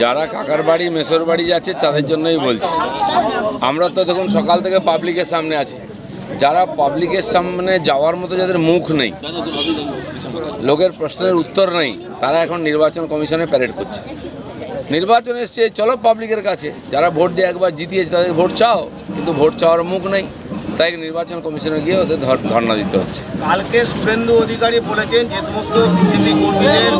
যারা কাকার বাড়ি, মেসোর বাড়ি যাচ্ছে, তাদের জন্যই বলছি। আমরা তো দেখুন, সকাল থেকে পাবলিকের সামনে আছি। যারা পাবলিকের সামনে যাওয়ার মতো যাদের মুখ নেই, লোকের প্রশ্নের উত্তর নেই, তারা এখন নির্বাচন কমিশনে প্যারেড করছে। নির্বাচন এসছে, চলো পাবলিকের কাছে। যারা ভোট দিয়ে একবার জিতিয়েছে, তাদের ভোট চাও, কিন্তু ভোট চাওয়ার মুখ নেই। তাই নির্বাচন কমিশনে গিয়ে ওদের ধর- ধর্ণা দিতে হচ্ছে। কালকে শুভেন্দু অধিকারী বলেছেন যে সমস্ত বিজেপি কর্মীদের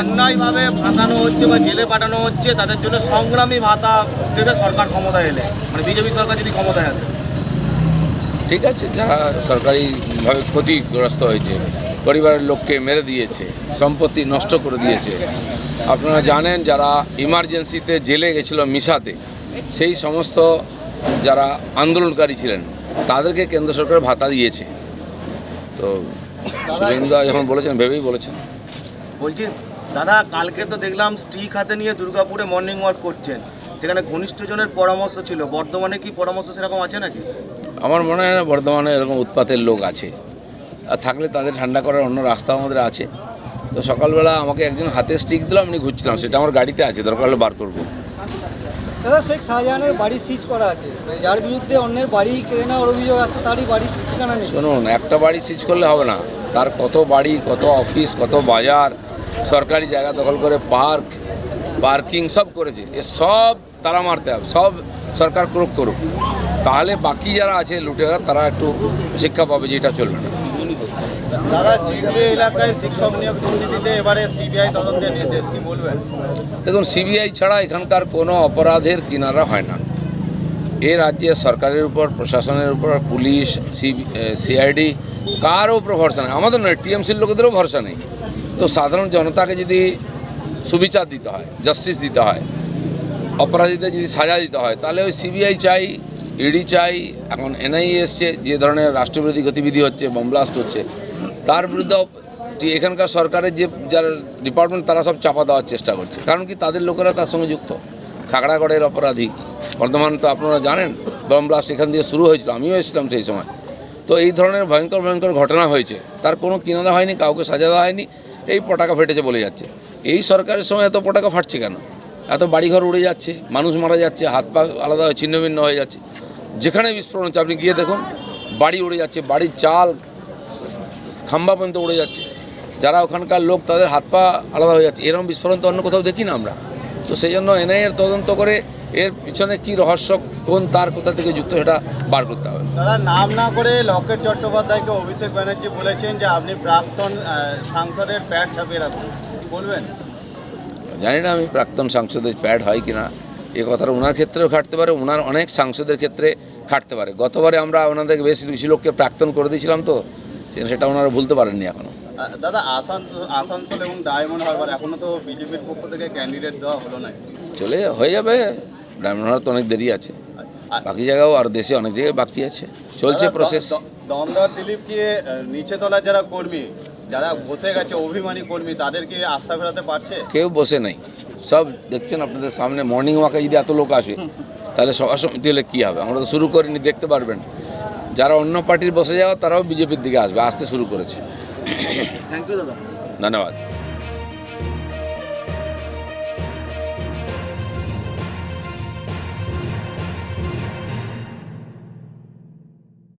অন্যায়ভাবে ফাঁসানো হচ্ছে বা জেলে পাঠানো হচ্ছে তাদের জন্য সংগ্রামী ভাতা দেবে সরকার ক্ষমতায় এলে। মানে বিজেপি সরকার যদি ক্ষমতায় আসে। ঠিক আছে যারা সরকারিভাবে ক্ষতিগ্রস্ত হয়েছে পরিবারের লোককে মেরে দিয়েছে সম্পত্তি নষ্ট করে দিয়েছে আপনারা জানেন যারা ইমার্জেন্সিতে জেলে গেছিল মিশাতে সেই সমস্ত যারা আন্দোলনকারী ছিলেন তাদেরকে কেন্দ্র সরকার ভাতা দিয়েছে। তো সুরেন্দা যখন বলেছেন ভেবেই বলেছেন। বলছি দাদা কালকে তো দেখলাম স্টিক হাতে নিয়ে দুর্গাপুরে মর্নিং ওয়াক করছেন। সেখানে ঘনিষ্ঠজনের পরামর্শ ছিল। বর্তমানে কি পরামর্শ সেরকম আছে নাকি? আমার মনে হয় না বর্ধমানে এরকম উৎপাতের লোক আছে। আর থাকলে তাদের ঠান্ডা করার অন্য রাস্তা আমাদের আছে। তো সকালবেলা আমাকে একজন হাতে স্টিক দিল আমি ঘুরছিলাম। সেটা আমার গাড়িতে আছে দরকার হলে বার করব। দাদা, শেখ শাহজাহানের বাড়ি সিজ করা আছে। যার বিরুদ্ধে অন্যের বাড়ি কেড়ে নেওয়ার অভিযোগ আসছে, তারই বাড়ি ঠিকানা নেই। শুনুন, একটা বাড়ি সিজ করলে হবে না। তার কত বাড়ি, কত অফিস, কত বাজার, সরকারি জায়গা দখল করে পার্ক, পার্কিং সব করেছে। এ সব তারা মারতে হবে, সব সরকার ক্রোক করুক। তাহলে বাকি যারা আছে লুটেরা, তারা একটু শিক্ষা পাবে যে এটা চলবে না। দেখুন, সিবিআই ছাড়া এখানকার কোনো অপরাধের কিনারা হয় না। এ রাজ্যে সরকারের উপর, প্রশাসনের উপর, পুলিশ সিআইডি, কারও উপর ভরসা নেই। আমাদের নয়, টিএমসির লোকেদেরও ভরসা নেই। তো সাধারণ জনতাকে যদি সুবিচার দিতে হয়, জাস্টিস দিতে হয়, অপরাধীদের যদি সাজা দিতে হয়, তাহলে ওই সিবিআই চাই, ইডি চাই, এখন এনআইএ এসছে, যে ধরনের রাষ্ট্রবিরোধী গতিবিধি হচ্ছে বমব্লাস্ট হচ্ছে তার বিরুদ্ধে এখানকার সরকারের যে যারা ডিপার্টমেন্ট তারা সব চাপা দেওয়ার চেষ্টা করছে। কারণ কি তাদের লোকেরা তার সঙ্গে যুক্ত। খাগড়াগড়ের অপরাধী। বর্ধমান তো আপনারা জানেন, বম ব্লাস্ট এখান দিয়ে শুরু হয়েছিল। আমিও এসেছিলাম সেই সময়। তো এই ধরনের ভয়ঙ্কর ভয়ঙ্কর ঘটনা হয়েছে। তার কোনো কিনারা হয়নি, কাউকে সাজা দেওয়া হয়নি। এই পটাকা ফেটেছে বলে যাচ্ছে। এই সরকারের সময় এত পটাকা ফাটছে কেন? এত বাড়িঘর উড়ে যাচ্ছে, মানুষ মারা যাচ্ছে, হাত পা আলাদা ছিন্ন ভিন্ন হয়ে যাচ্ছে। যেখানে বিস্ফোরণ হচ্ছে, আপনি গিয়ে দেখুন, বাড়ি উড়ে যাচ্ছে, বাড়ির চাল খাম্বা পর্যন্ত উড়ে যাচ্ছে। যারা ওখানকার লোক তাদের হাত পা আলাদা হয়ে যাচ্ছে। এরকম বিস্ফোরণ তো অন্য কোথাও দেখি না আমরা। তো সেই জন্য এনআইএর তদন্ত করে এর পিছনে কি রহস্য কোন তার কোথা থেকে যুক্ত সেটা বার করতে হবে। দাদা নাম না করে লকেট চট্টোপাধ্যায়কে অভিষেক ব্যানার্জি বলেছেন যে আপনি প্রাক্তন সাংসদের প্যাড ছাপিয়ে রাখুন। বলবেন? জানি না আমি প্রাক্তন সাংসদের প্যাড হয় কিনা। এ কথাটা ওনার ক্ষেত্রেও খাটতে পারে ওনার অনেক সাংসদের ক্ষেত্রে খাটতে পারে। গতবারে আমরা ওনাদের বেশি বেশি লোককে প্রাক্তন করে দিয়েছিলাম তো। সেটা ওনারা ভুলতে পারেননি এখনও দাদা আসানসোল আসানসোল এবং ডায়মন্ড হারবার এখনও তো বিজেপির পক্ষ থেকে ক্যান্ডিডেট দেওয়া হলো না। চলে হয়ে যাবে। ডায়মন্ড হারবার তো অনেক দেরি আছে। বাকি জায়গাও আর দেশে অনেক জায়গায় বাকি আছে। চলছে প্রসেস দমদর দিলীপ কি নিচে তলার যারা কর্মী যারা বসে গেছে অভিমানী কর্মী তাদেরকে আস্থা ফেরাতে পারছে? কেউ বসে নাই। সব দেখছেন আপনাদের সামনে মর্নিং ওয়াকে যদি এত লোক আসে তাহলে সভা সমিতি হলে কী হবে? আমরা তো শুরু করিনি দেখতে পারবেন। যারা অন্য পার্টির বসে যাওয়া তারাও বিজেপির দিকে আসবে। আসতে শুরু করেছে। ধন্যবাদ।